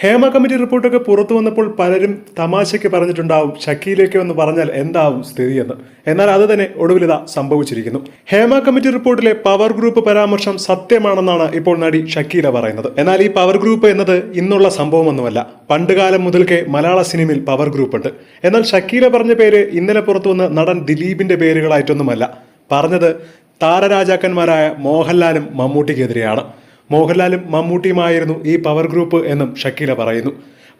Hema committee റിപ്പോർട്ടൊക്കെ പുറത്തു വന്നപ്പോൾ പലരും തമാശയ്ക്ക് പറഞ്ഞിട്ടുണ്ടാവും ഷക്കീലേക്ക് എന്ന് പറഞ്ഞാൽ എന്താവും സ്ഥിതിയെന്ന്. എന്നാൽ അത് തന്നെ ഒടുവിലിത സംഭവിച്ചിരിക്കുന്നു. Hema committee report power group പരാമർശം സത്യമാണെന്നാണ് ഇപ്പോൾ നടി ഷക്കീല പറയുന്നത്. എന്നാൽ ഈ പവർ ഗ്രൂപ്പ് എന്നത് ഇന്നുള്ള സംഭവമൊന്നുമല്ല. പണ്ടുകാലം മുതൽക്കേ മലയാള സിനിമയിൽ പവർ ഗ്രൂപ്പ് ഉണ്ട് എന്നാൽ ഷക്കീല പറഞ്ഞ പേര് ഇന്നലെ പുറത്തു വന്ന നടൻ ദിലീപിന്റെ പേരുകളായിട്ടൊന്നുമല്ല. പറഞ്ഞത് താരരാജാക്കന്മാരായ മോഹൻലാലും മമ്മൂട്ടിക്കെതിരെയാണ്. മോഹൻലാലും മമ്മൂട്ടിയുമായിരുന്നു ഈ പവർ ഗ്രൂപ്പ് എന്നും ഷക്കീല പറയുന്നു.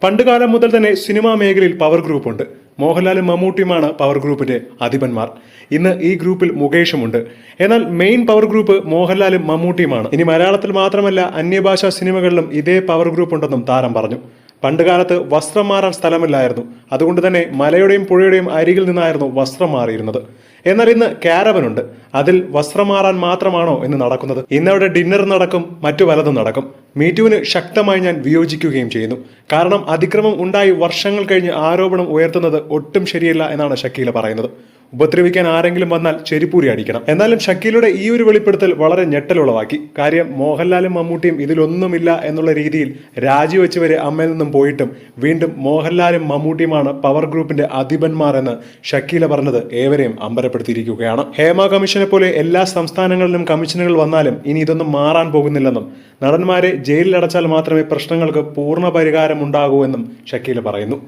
പണ്ടുകാലം മുതൽ തന്നെ സിനിമാ മേഖലയിൽ പവർ ഗ്രൂപ്പുണ്ട് മോഹൻലാലും മമ്മൂട്ടിയുമാണ് പവർ ഗ്രൂപ്പിന്റെ അധിപന്മാർ. ഇന്ന് ഈ ഗ്രൂപ്പിൽ മുകേഷുമുണ്ട്. എന്നാൽ മെയിൻ പവർ ഗ്രൂപ്പ് മോഹൻലാലും മമ്മൂട്ടിയുമാണ്. ഇനി മലയാളത്തിൽ മാത്രമല്ല അന്യഭാഷാ സിനിമകളിലും ഇതേ പവർ ഗ്രൂപ്പ് ഉണ്ടെന്നും താരം പറഞ്ഞു. പണ്ടുകാലത്ത് വസ്ത്രം മാറാൻ സ്ഥലമില്ലായിരുന്നു. അതുകൊണ്ട് തന്നെ മലയുടെയും പുഴയുടെയും അരികിൽ നിന്നായിരുന്നു വസ്ത്രം മാറിയിരുന്നത്. എന്നാൽ ഇന്ന് ക്യാരവനുണ്ട് അതിൽ വസ്ത്രം മാറാൻ മാത്രമാണോ എന്ന് നടക്കുന്നത്. ഇന്നവിടെ ഡിന്നർ നടക്കും മറ്റു പലതും നടക്കും. മീറ്റുവിന് ശക്തമായി ഞാൻ വിയോജിക്കുകയും ചെയ്യുന്നു. കാരണം അതിക്രമം ഉണ്ടായി വർഷങ്ങൾ കഴിഞ്ഞ് ആരോപണം ഉയർത്തുന്നത് ഒട്ടും ശരിയല്ല എന്നാണ് ഷക്കീല പറയുന്നത്. ഉപദ്രവിക്കാൻ ആരെങ്കിലും വന്നാൽ ചെരിപ്പൂരി അടിക്കണം. എന്നാലും ഷക്കീലയുടെ ഈ ഒരു വെളിപ്പെടുത്തൽ വളരെ ഞെട്ടലുളവാക്കി. കാര്യം മോഹൻലാലും മമ്മൂട്ടിയും ഇതിലൊന്നുമില്ല എന്നുള്ള രീതിയിൽ രാജിവെച്ചവരെ അമ്മയിൽ നിന്നും പോയിട്ടും വീണ്ടും മോഹൻലാലും മമ്മൂട്ടിയുമാണ് പവർ ഗ്രൂപ്പിന്റെ അധിപന്മാരെന്ന് ഷക്കീല പറഞ്ഞത് ഏവരെയും അമ്പരപ്പെടുത്തിയിരിക്കുകയാണ്. ഹേമ കമ്മീഷനെ പോലെ എല്ലാ സംസ്ഥാനങ്ങളിലും കമ്മീഷനുകൾ വന്നാലും ഇനി ഇതൊന്നും മാറാൻ പോകുന്നില്ലെന്നും നടന്മാരെ ജയിലിലടച്ചാൽ മാത്രമേ പ്രശ്നങ്ങൾക്ക് പൂർണ പരിഹാരം ഉണ്ടാകൂ എന്നും ഷക്കീല പറയുന്നു.